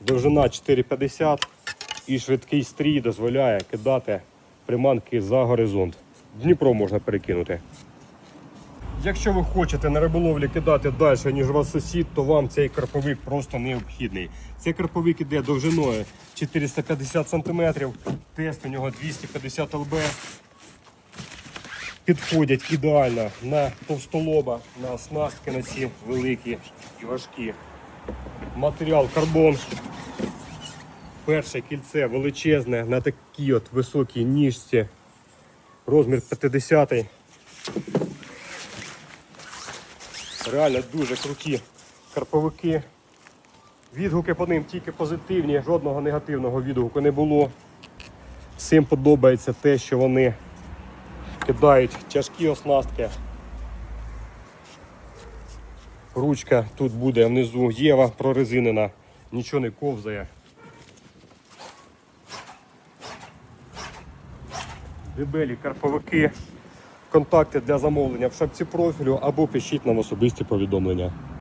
Довжина 4,50 і швидкий стрій дозволяє кидати приманки за горизонт. Дніпро можна перекинути. Якщо ви хочете на риболовлі кидати далі, ніж ваш сусід, то вам цей карповик просто необхідний. Цей карповик іде довжиною 450 см, тест у нього 250 лб. Підходять ідеально на товстолоба, на оснастки на ці великі і важкі. Матеріал карбон. Перше кільце величезне на такій от високій ніжці. Розмір 50 Реально дуже круті карповики. Відгуки по ним тільки позитивні, жодного негативного відгуку не було. Всім подобається те, що вони кидають тяжкі оснастки. Ручка тут буде внизу Єва прорезинена, нічого не ковзає. Дебелі карповики. Контакти для замовлення в шапці профілю або пишіть нам особисті повідомлення.